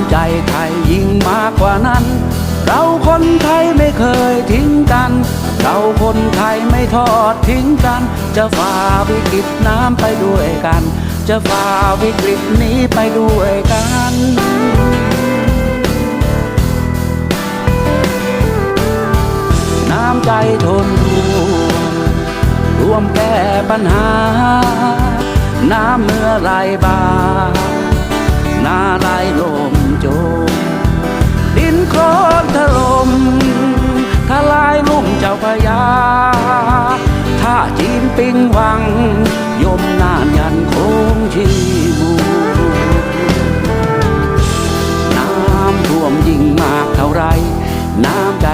ำใจไทยยิ่งมากกว่านั้น เราคนไทยไม่เคยทิ้งกัน เราคนไทยไม่ทอดทิ้งกัน จะฝ่าวิกฤตน้ำไปด้วยกัน จะฝ่าวิกฤตนี้ไปด้วยกันน้ำใจทนร่วม ร่วมแก้ปัญหา น้ำเมื่อไรบางนาไายลมโจม ดินโคลนถล่มทลายลุ่มเจ้าพยาถ้าจีนปิงวัง ยมน่านยันคงชีบูน้ำท่วมยิ่งมากเท่าไร น้ำใจ